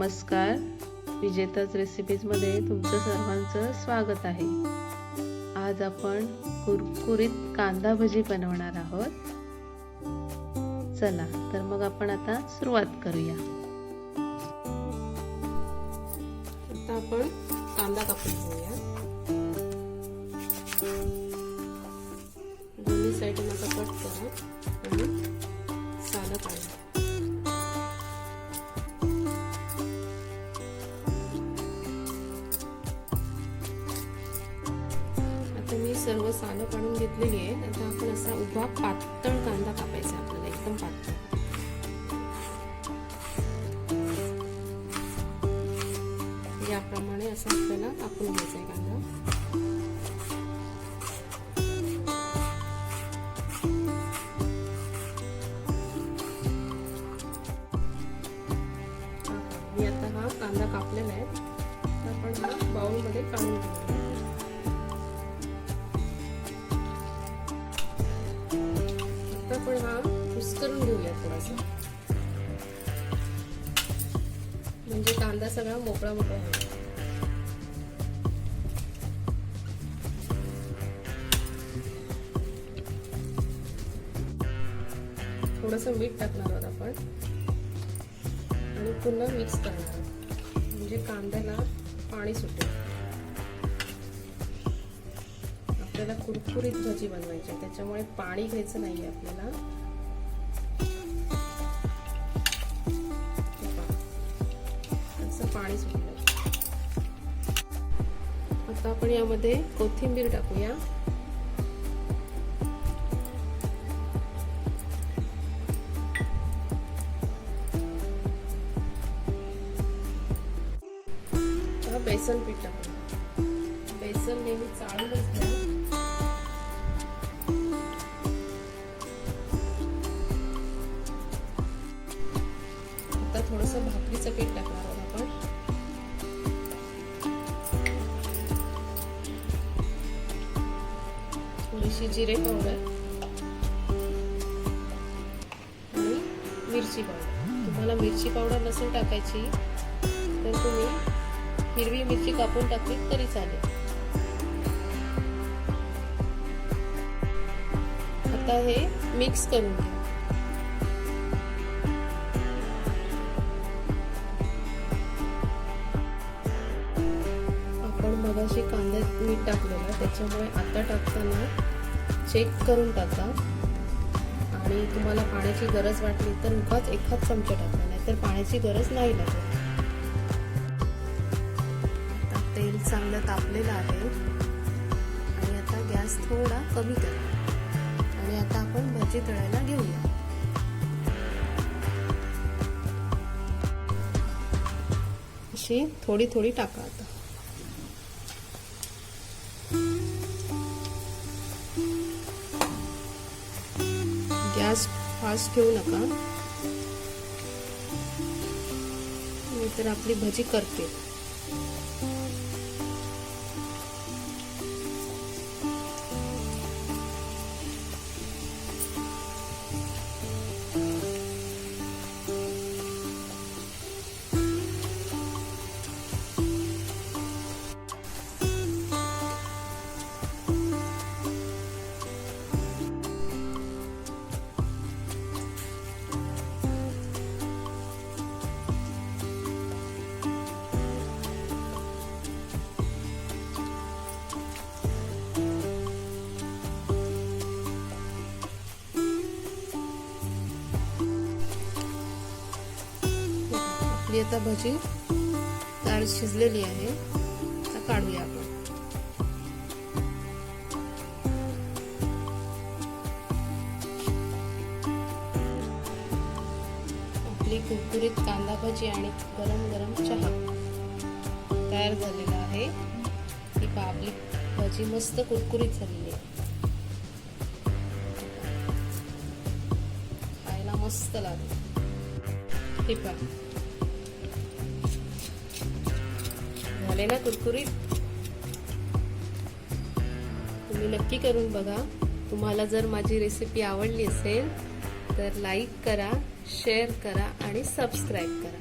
नमस्कार. विजेताच रेसिपीजमध्ये तुमचं सर्वांचं स्वागत आहे. आज आपण कुरकुरीत कांदा भजी बनवणार आहोत. चला तर मग आपण आता सुरुवात करूया. आता आपण कांदा कापून घेऊया. दोन्ही साईडला आता कट करा आणि सालं काढा सर्व सालं काढून घेतलेली आहेत. आता आपण असा उभा पातळ कांदा कापायचा आपल्याला एकदम पातळ. याप्रमाणे असा आपल्याला कापून घ्यायचा आहे कांदा. मी आता हा कांदा कापलेला आहे. करून घेऊया थोडासा. म्हणजे कांदा सगळा मोकळा मोकळा होईल. थोडस मीठ टाकणार आहोत आपण. आणि पुन्हा मिक्स करणार आहोत. म्हणजे कांद्याला पाणी सुटेल. आपल्याला कुरकुरीत भजी बनवायची आहे. त्याच्यामुळे पाणी घ्यायचं नाहीये आपल्याला. पाणी सुटलं आता आपण यामध्ये कोथिंबीर टाकूया. बेसन पीठ बेसन नेहमी चाळूनच घ्या. आता थोडस भाकरीचं पीठ टाकणार आहोत आपण. थोडीशी जिरे पावडर. आणि मिरची पावडर. तुम्हाला मिरची पावडर नसेल टाकायची तर तुम्ही हिरवी मिरची कापून टाकली तरी चालेल. आता हे मिक्स करून घ्या. मगाशी कांद्यात मीठ टाकलेलं. त्याच्यामुळे आता टाकताना चेक करून टाका. आणि तुम्हाला पाण्याची गरज वाटली तर उगाच एखाद चमचा टाका नाही तर पाण्याची गरज नाही लागत. आता तेल चांगलं तापलेलं आहे. आणि आता गॅस थोडा कमी करा. आणि आता आपण भजी तळायला घेऊया. अशी थोडी थोडी टाका आता. गॅस फास्ट ठेवू नका. तर आपली भजी करते. आपली आता भजी डाळ शिजलेली आहे. आता काढूया आपण. आपली कुरकुरीत कांदा भजी आणि गरम गरम चहा तयार झालेला आहे. ही पहा आपली भजी मस्त कुरकुरीत झालेली आहे. खायला मस्त लागेल. हे झाले ना कुरकुरीत. तुम्ही नक्की करून बघा. तुम्हाला जर माझी रेसिपी आवडली असेल तर लाईक करा शेअर करा आणि सबस्क्राईब करा.